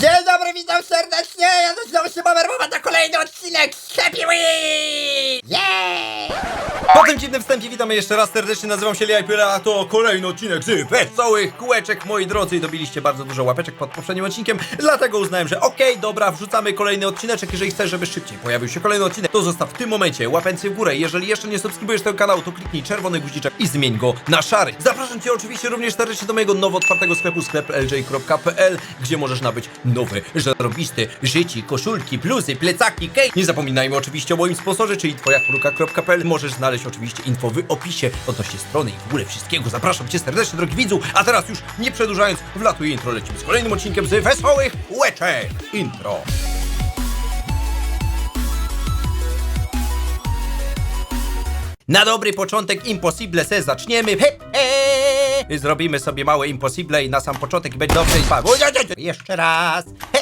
Dzień dobry, witam serdecznie! Ja nazywam się Babermowa na kolejny odcinek Happy Wheel! Yeah! Po tym dziwnym wstępie witamy jeszcze raz serdecznie, nazywam się Liajpyra, a to kolejny odcinek z Wesołych Kółeczek, moi drodzy, i dobiliście bardzo dużo łapeczek pod poprzednim odcinkiem, dlatego uznałem, że okej, dobra, wrzucamy kolejny odcineczek, jeżeli chcesz, żeby szybciej pojawił się kolejny odcinek, to zostaw w tym momencie łapencję w górę, jeżeli jeszcze nie subskrybujesz tego kanału, to kliknij czerwony guziczek i zmień go na szary. Zapraszam Cię oczywiście również serdecznie do mojego nowo otwartego sklepu, sklep lj.pl, gdzie możesz nabyć nowe, żarobiste życi, koszulki, bluzy, plecaki, cake. Nie zapominajmy oczywiście o moim sponsorze, czyli twojakruka.pl. Możesz znaleźć oczywiście info w opisie odnośnie strony i w ogóle wszystkiego. Zapraszam Cię serdecznie, drogi widzu, a teraz już nie przedłużając, wlatuję intro, lecimy z kolejnym odcinkiem z Wesołych Łeczek. Intro. Na dobry początek Impossible se zaczniemy. He, he. Zrobimy sobie małe Impossible i na sam początek będzie dobrze i pa. Jeszcze raz. He.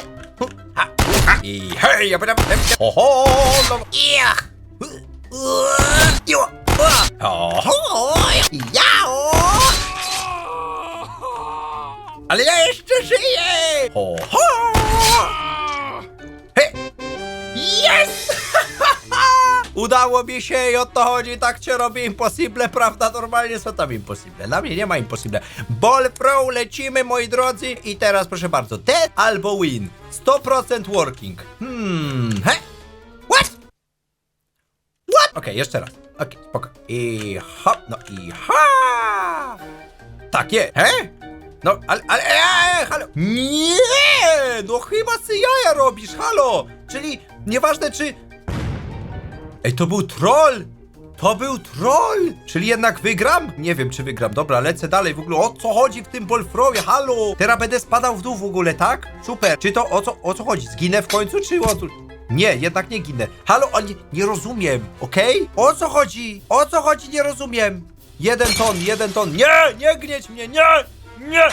I hej, ja będę... Oho, no. Jao! ale ja jeszcze żyję. Oho. He, Jest! Udało mi się i o to chodzi, tak cię robi impossible, prawda? Normalnie są tam impossible. Dla mnie nie ma impossible. Ball Pro, lecimy moi drodzy. I teraz proszę bardzo, dead albo win. 100% working. Hmm, he? Okej, jeszcze raz. Okej, spoko. I hop, no i ha! Tak je, he? No, ale, ale, eee, halo. Nie! No chyba sy jaja robisz, halo! Czyli nieważne czy Ej, to był troll! To był troll! Czyli jednak wygram? Nie wiem, czy wygram. Dobra, lecę dalej. W ogóle o co chodzi w tym Wolfrowie? Halo! Teraz będę spadał w dół w ogóle, tak? Super. Czy to o co, o co chodzi? Zginę w końcu, czy o co? Nie, jednak nie ginę. Halo, o nie, nie rozumiem, okej? O co chodzi? O co chodzi? Nie rozumiem. Jeden ton, jeden ton. Nie, nie gnieć mnie, nie! Nie!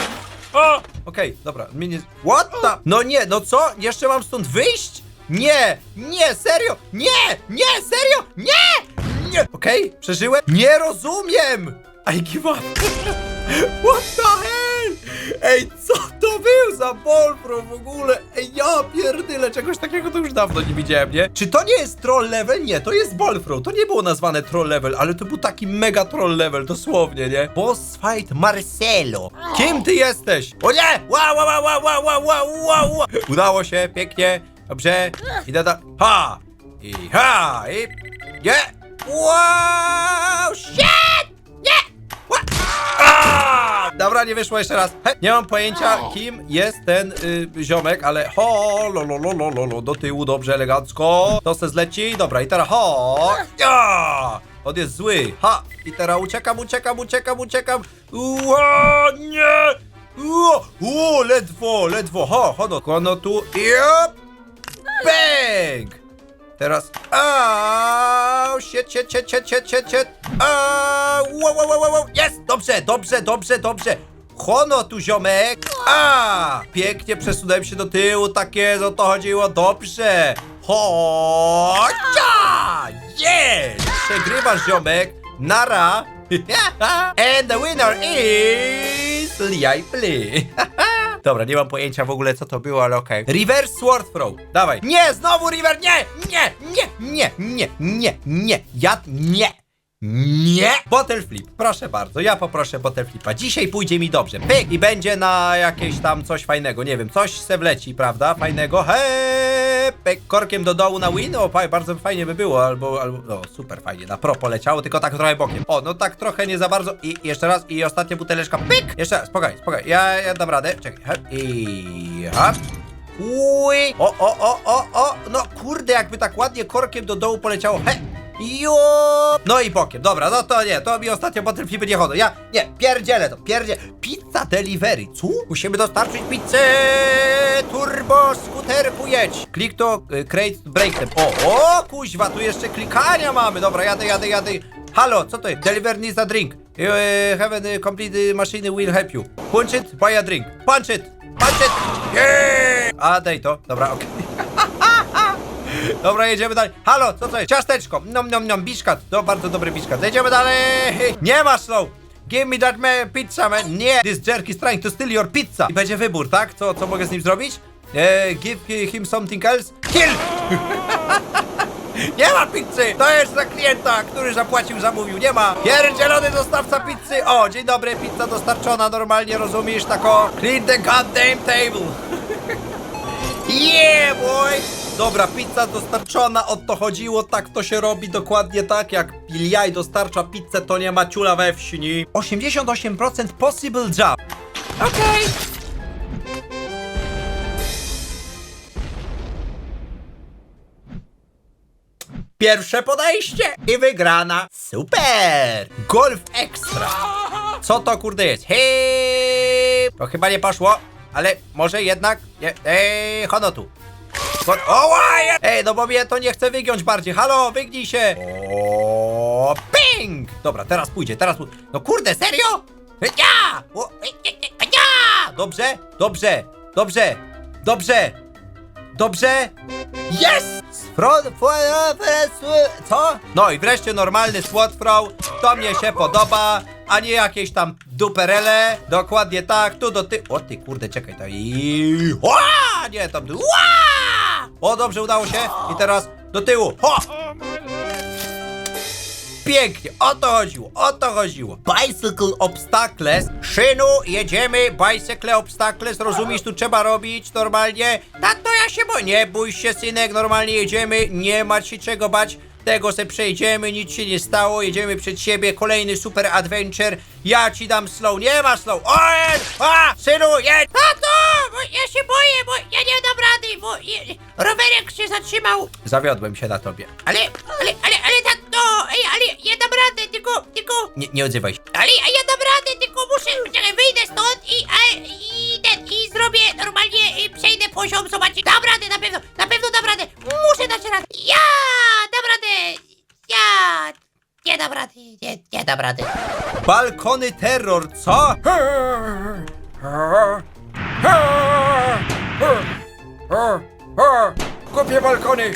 O! Okej, dobra, mnie nie... What the... No nie, no co? Jeszcze mam stąd wyjść? Nie! Nie, serio! Nie! Nie, serio! Nie! Nie! Okej, przeżyłem? Nie rozumiem! I give up! What the hell? Ej, co to był za Bolfro w ogóle? Ej, ja pierdyle, czegoś takiego to już dawno nie widziałem, nie? Czy to nie jest troll level? Nie, to jest Bolfro. To nie było nazwane troll level, ale to był taki mega troll level, dosłownie, nie? Boss fight Marcelo. Kim ty jesteś? O nie! Wow, wow, wow, wow, wow, wow, wow. Udało się, pięknie. Dobrze. Idę da... Ha! I ha! I... Nie! Wow! Shit! Nie! Ła! A! Dobra, nie wyszło jeszcze raz. He, nie mam pojęcia, kim jest ten y, ziomek, ale ho, lo, lo, lo, lo, lo, lo, do tyłu, dobrze, elegancko. To se zleci, dobra, i teraz ho, ja! On jest zły, ha! I teraz uciekam, uciekam, uciekam, uciekam. Ua, nie! Ua, u, ledwo, ledwo, ho, hono, kono tu, jop! Bang! Teraz. Au! Shit, shit, shit, shit, shit, shit, shit. Au! Wow, wow, wow, wow. Jest! Dobrze, dobrze, dobrze, dobrze. Hono tu, ziomek. A! Pięknie przesunąłem się do tyłu, tak jest, o to chodziło. Dobrze. Chodźa! Jest! Przegrywasz, ziomek. Nara. And the winner is Liai Play. Dobra, nie mam pojęcia w ogóle co to było, ale okej. Reverse Sword Throw. Dawaj. Nie, znowu River, nie, nie, nie, nie, nie, nie, nie, ja nie. Nie! Bottle flip, proszę bardzo, ja poproszę bottle flipa. Dzisiaj pójdzie mi dobrze. Pyk! I będzie na jakieś tam coś fajnego, nie wiem, coś se wleci, prawda? Fajnego. Hej! Pyk! Korkiem do dołu na win. O, bardzo fajnie by było, albo, albo, no super fajnie, na pro poleciało, tylko tak trochę bokiem. O, no tak trochę nie za bardzo. I jeszcze raz, i ostatnia buteleczka. Pyk! Jeszcze raz, spokojnie, spokojnie. Ja, ja dam radę. Czekaj. Hop. I hop. O, o, o, o, o! No kurde, jakby tak ładnie korkiem do dołu poleciało. He! Jo! No i bokiem, dobra, no to nie, to mi ostatnio filmie nie chodzą. Ja, nie, pierdzielę to, pierdzielę. Pizza delivery, co? Musimy dostarczyć pizzę! Turbo skuterku jedź! Klik to, y, create break them. O, o, kuźwa, tu jeszcze klikania mamy. Dobra, jadę, jadę, jadę. Halo, co to jest? Deliver needs a drink. Uh, have a complete uh, machine will help you. Punch it, buy a drink. Punch it! Punch it! Yeah! A, daj to. Dobra, okej. Dobra, jedziemy dalej. Halo, co to jest? Ciasteczko. Nom, nom, nom, biszkat. To bardzo dobry biszkat. Jedziemy dalej. Nie ma slow. Give me that man, pizza, man. Nie. This jerk is trying to steal your pizza. I będzie wybór, tak? Co, co mogę z nim zrobić? E, give him something else. Kill! Nie ma pizzy! To jest dla klienta, który zapłacił, zamówił. Nie ma! Pierdzielony dostawca pizzy! O, dzień dobry, pizza dostarczona, normalnie rozumiesz, tako... Clean the goddamn table! Yeah, boy! Dobra, pizza dostarczona, o to chodziło, tak to się robi, dokładnie tak, jak Piliaj dostarcza pizzę, to nie ma ciula we wsi. 88% possible job. Okej. Pierwsze podejście i wygrana. Super! Golf Extra. Co to kurde jest? Hej! To chyba nie poszło, ale może jednak... Nie. Ej, hono tu. Hon- O, łaje! Ej, no bo mnie to nie chce wygiąć bardziej. Halo, wygnij się! O, ping! Dobra, teraz pójdzie, teraz pójdzie. No kurde, serio? Ja! O, e, e, e, ja! Dobrze, dobrze, dobrze, dobrze, dobrze. Jest! Front, co? No i wreszcie normalny throw. To mnie się podoba, a nie jakieś tam duperele. Dokładnie tak, tu do ty... O ty kurde, czekaj, to i... Ła! Nie, tam... Ła! O, dobrze, udało się. I teraz do tyłu. Ho! Pięknie, o to chodziło, o to chodziło. Bicycle obstacles. Szynu, jedziemy, bicycle obstacles, rozumiesz, tu trzeba robić normalnie. Tato, ja się boję. Nie bój się, synek, normalnie jedziemy, nie ma się czego bać. Tego se przejdziemy, nic się nie stało, jedziemy przed siebie, kolejny super adventure. Ja ci dam slow, nie ma slow. O! A, synu, jedź! Tato, bo ja się boję, ja bo je, rowerek się zatrzymał. Zawiodłem się na tobie. Ale, ale, ale, ale tato, ej, ale ja dam radę, tylko, tylko... Nie, nie odzywaj się. Ale ja dam radę, tylko muszę, czekaj, wyjdę stąd i, a, i ten, i zrobię normalnie, y, przejdę poziom, zobaczcie. Dam radę, na pewno, na pewno dam radę. Muszę dać radę. Ja dam radę. Ja nie dam rady, nie, nie dam rady. Balkony terror, co? Kupię balkony!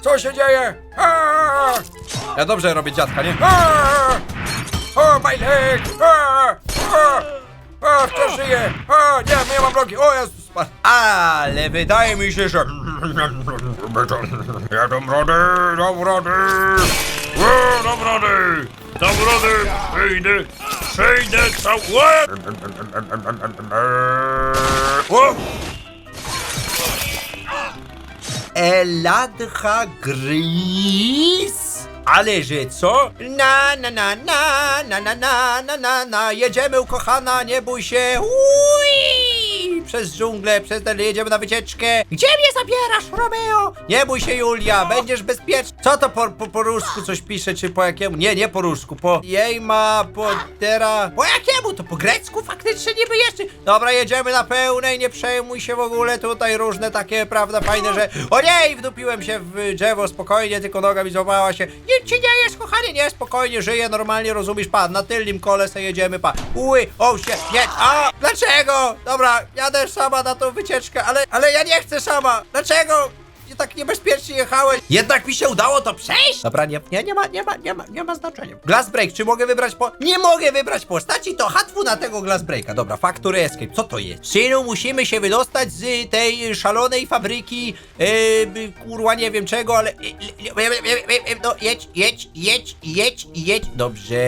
Co się dzieje? Ja dobrze robię dziadka, nie? O, my leg! O, kto żyje? O, nie, mam nogi! O, Jezus! Ale wydaje mi się, że... Ja dam radę, dam radę! O, dam! Dam! Przejdę! Przejdę całe! O! Eladha Gris? Ale że co? Na na na na na na na na na na Jedziemy ukochana, nie bój się Ui! Przez dżunglę, przez ten jedziemy na wycieczkę Gdzie mnie zabierasz, Romeo? Nie bój się, Julia, będziesz bezpieczna Co to po, po, po rusku coś pisze, czy po jakiemu? Nie, nie po rusku, po jej ma, po tera Po jakiemu? To po grecku faktycznie niby jeszcze Dobra, jedziemy na pełnej, nie przejmuj się w ogóle Tutaj różne takie, prawda, fajne, że O nie, wdupiłem się w drzewo, spokojnie, tylko noga mi złamała się Nic ci nie jest, kochanie, nie, spokojnie, żyję normalnie, rozumiesz, pan, na tylnym kole se jedziemy, pa Uj, o się, nie, a, dlaczego? Dobra, jadę sama na tą wycieczkę, ale, ale ja nie chcę sama, dlaczego? Nie tak niebezpiecznie jechałeś. Jednak mi się udało to przejść. Dobra, nie, nie, nie ma, nie ma, nie ma, nie ma znaczenia. Glass break, czy mogę wybrać po... Nie mogę wybrać postaci, to hatwu na tego glass breaka. Dobra, factory escape, co to jest? Synu, musimy się wydostać z tej szalonej fabryki, yy, kurwa, nie wiem czego, ale... No, jedź, jedź, jedź, jedź, jedź. Dobrze.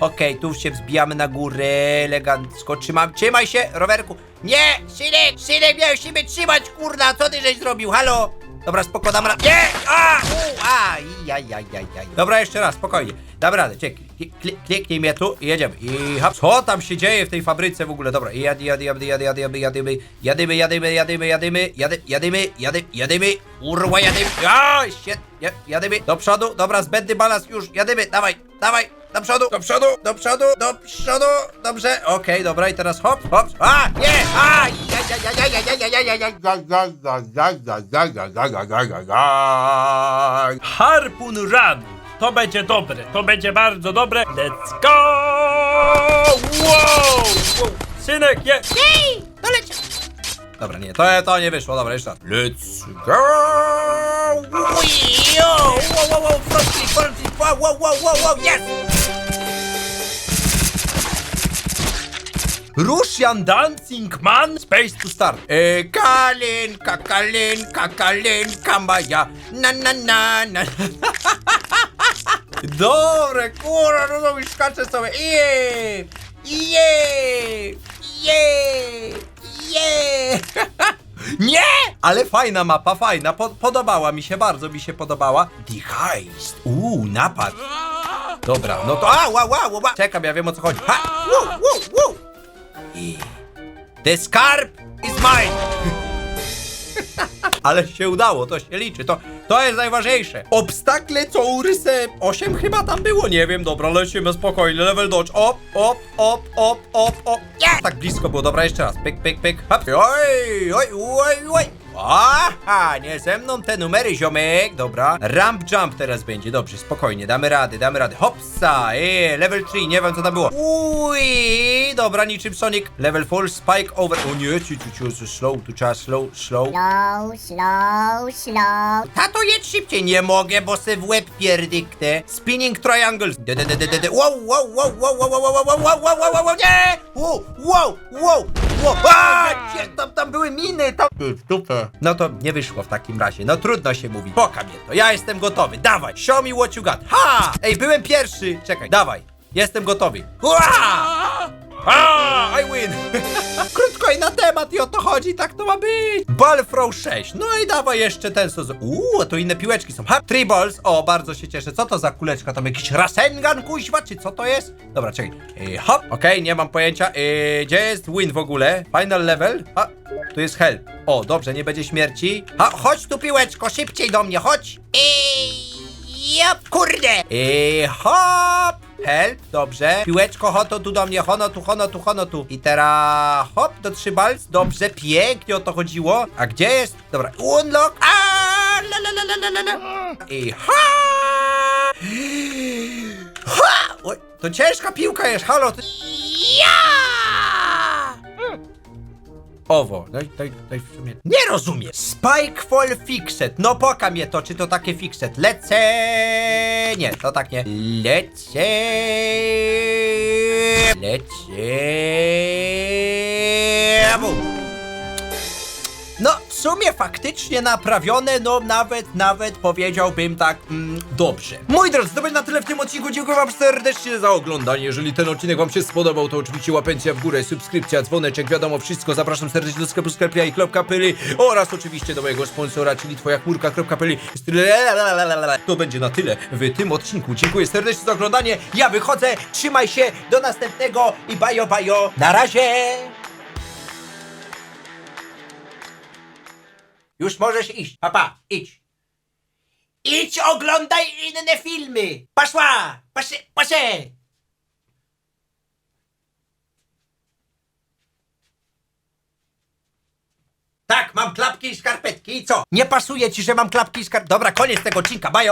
Okej, tu się wzbijamy na górę, elegancko. Trzymam, trzymaj się, rowerku. Nie, synek, synek, miałeś się trzymać, kurna, co ty żeś zrobił, halo? Dobra, spoko, dam radę. Nie! A! U! A! Jaj, jaj, jaj, jaj. Dobra, jeszcze raz, spokojnie. Dam radę, czekaj. Kli- Kliknij mnie tu i jedziemy. I hop. Co tam się dzieje w tej fabryce w ogóle? Dobra, i jady, jady, jady, jady, jady, jady, jadymy, jadymy, jadymy, jadymy, jadymy, jady, jadymy, jady, jadymy, urła, jadymy. A, shit, ja- jadymy. Do przodu, dobra, zbędny balans, już, jadymy, dawaj, dawaj. Do przodu, do przodu, do przodu, do przodu, dobrze, okej, dobra i teraz hop, hop, a, nie, a, ja, ja, ja, ja, ja, ja, ja, ja, ja, ja, ja. Harpun Run. To będzie dobre, to będzie bardzo dobre. Let's go! Wow! wow. Synek, je... Ej, to leci. Dobra, nie, to, to nie wyszło, dobra, jeszcze raz. Let's go! Ui, o, wow, wow, wow, front flip, front flip, wow, wow, wow, wow, wow, yes! Russian Dancing Man Space to Start. E, kalinka, kalinka, kalinka moja. Na, na, na, na. Dobre, kurwa, no to mi skacze sobie. Je, je, je. Nie! Ale fajna mapa, fajna. Po, podobała mi się, bardzo mi się podobała. The Heist. Uuu, napad. Dobra, no to. A, wow, wow, wow. Czekam, ja wiem o co chodzi. Ha! Woo, woo, woo. I... The scarp is mine! Ale się udało, to się liczy, to, to jest najważniejsze. Obstakle co urysę 8 chyba tam było, nie wiem, dobra, lecimy spokojnie, level dodge, op, op, op, op, op, op. Nie! Tak blisko było, dobra, jeszcze raz, pyk, pyk, pyk, hop. Oj, oj, oj, oj. Aha, nie ze mną te numery, ziomek, dobra. Ramp jump teraz będzie, dobrze, spokojnie, damy rady, damy rady. Hopsa, eee, level 3, nie wiem co tam było. Ui, dobra, niczym Sonic. Level 4, spike over. O nie, ciu, ciu, ciu, slow, tu trzeba slow, slow. Slow, slow, slow. Tato, jedź szybciej. Nie mogę, bo se w łeb pierdyknę. Spinning triangles. De, de, de, de, de. Wow, wow, wow, wow, wow, wow, wow, wow, wow, wow, wow, wow, wow, nie! Wow, wow, wow, wow. A, gdzie tam, tam były miny, tam... W dupę. No to nie wyszło w takim razie. No trudno się mówi. Poka mnie to. Ja jestem gotowy. Dawaj, show me what you got. Ha! Ej, byłem pierwszy. Czekaj, dawaj. Jestem gotowy. Ua! A, I win! i na temat i o to chodzi, tak to ma być. Ball throw 6. No i dawaj jeszcze ten co. Uuu, to inne piłeczki są. Ha, balls. O, bardzo się cieszę. Co to za kuleczka? Tam jakiś Rasengan, kuźwa, czy co to jest? Dobra, czekaj. Yy, hop, okej, nie mam pojęcia. Yy, gdzie jest win w ogóle? Final level? A, tu jest help. O, dobrze, nie będzie śmierci. Ha, chodź tu piłeczko, szybciej do mnie, chodź. Ej, jop, kurde. Yy, hop. Help, dobrze. Piłeczko, hoto tu do mnie, hono tu, hono tu, hono tu. I teraz hop, do trzy balc. Dobrze, pięknie o to chodziło. A gdzie jest? Dobra, unlock. A, la, la, la, la, la, la. I ha! Ha! Oj, to ciężka piłka jest, halo. Owo, daj, daj, daj w sumie. Nie rozumiem. Spike Fall Fixed. No poka mnie to, czy to takie fixed. Lecę. Nie, to tak nie. Lecę. Lecę. Bum. No, w sumie faktycznie naprawione, no nawet, nawet powiedziałbym tak, mm, dobrze. Moi drodzy, to będzie na tyle w tym odcinku. Dziękuję wam serdecznie za oglądanie. Jeżeli ten odcinek wam się spodobał, to oczywiście łapencja w górę, subskrypcja, dzwoneczek, wiadomo wszystko. Zapraszam serdecznie do sklepu sklepia.pl oraz oczywiście do mojego sponsora, czyli twoja chmurka.pl. To będzie na tyle w tym odcinku. Dziękuję serdecznie za oglądanie. Ja wychodzę, trzymaj się, do następnego i bajo bajo. Na razie! Już możesz iść. Papa, idź. Idź, oglądaj inne filmy. Paszła! Pasze, pasze! Tak, mam klapki i skarpetki i co? Nie pasuje ci, że mam klapki i skarpetki. Dobra, koniec tego odcinka, bajo!